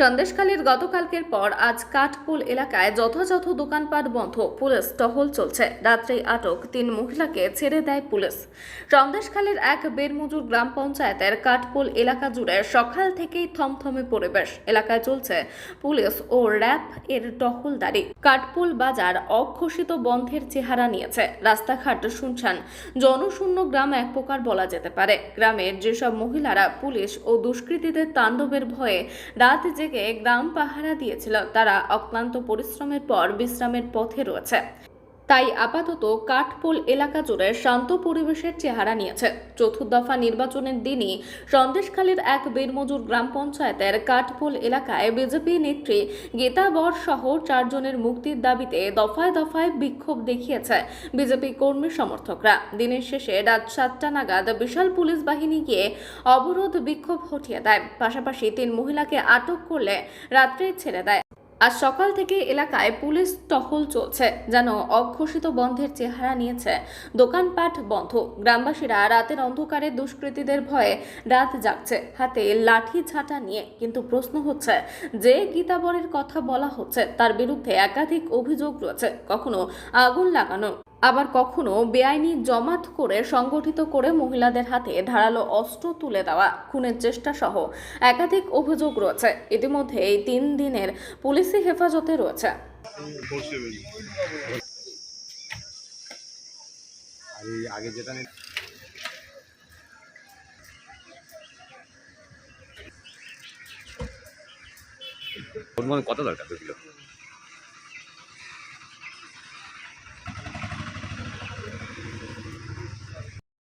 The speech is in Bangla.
সন্দেশখালীর গতকালকের পর আজ কাঠপুল এলাকায় যথাযথ দোকানপাট বন্ধ, পুলিশ টহল চলছে। রাত্রে আটক তিন মহিলাকে ছেড়ে দেয় পুলিশ। সন্দেশখালীর এক বেরমজুর গ্রাম পঞ্চায়েতের কাঠপুল এলাকা জুড়ে সকাল থেকেই থমথমে পরিবেশ। এলাকায় চলছে পুলিশ ও র্যাব এর টহলদারি। কাঠপুল বাজার অঘোষিত বন্ধের চেহারা নিয়েছে। রাস্তাঘাট শুনছান, জনশূন্য গ্রাম এক প্রকার বলা যেতে পারে। গ্রামের যেসব মহিলারা পুলিশ ও দুষ্কৃতীদের তাণ্ডবের ভয়ে রাত জেগে গ্রাম পাহারা দিয়েছিল। তারা অক্লান্ত পরিশ্রমের পর বিশ্রামের পথে রয়েছে। তাই আপাতত কাঠপোল এলাকা জুড়ে শান্ত পরিবেশের চেহারা নিয়েছে। চতুর্থ দফা নির্বাচনের দিনই সন্দেশখালীর এক বীরমজুর গ্রাম পঞ্চায়েতের কাঠপোল এলাকায় বিজেপি নেত্রী গীতা বর সহ চারজনের মুক্তির দাবিতে দফায় দফায় বিক্ষোভ দেখিয়েছে বিজেপি কর্মী সমর্থকরা। দিনের শেষে রাত সাতটা নাগাদ বিশাল পুলিশ বাহিনী গিয়ে অবরোধ বিক্ষোভ হটিয়ে দেয়। পাশাপাশি তিন মহিলাকে আটক করলে রাত্রে ছেড়ে দেয়। আজ সকাল থেকে এলাকায় পুলিশ টহল চলছে, যেন অঘোষিত বন্ধের চেহারা নিয়েছে। দোকানপাট বন্ধ। গ্রামবাসীরা রাতের অন্ধকারে দুষ্কৃতীদের ভয়ে রাত জাগছে। হাতে লাঠি ছাটা নিয়ে কিন্তু প্রশ্ন হচ্ছে, যে গীতাবরের কথা বলা হচ্ছে, তার বিরুদ্ধে একাধিক অভিযোগ রয়েছে। কখনো আগুন লাগানো আবার কখনো বেআইনি জমাত করে সংগঠিত করে মহিলাদের হাতে ধারালো অস্ত্র তুলে দেওয়া, খুনের চেষ্টা সহ একাধিক অভিযোগ রয়েছে। ইতিমধ্যে এই তিন দিনের পুলিশি হেফাজতে রয়েছে। কত দরকার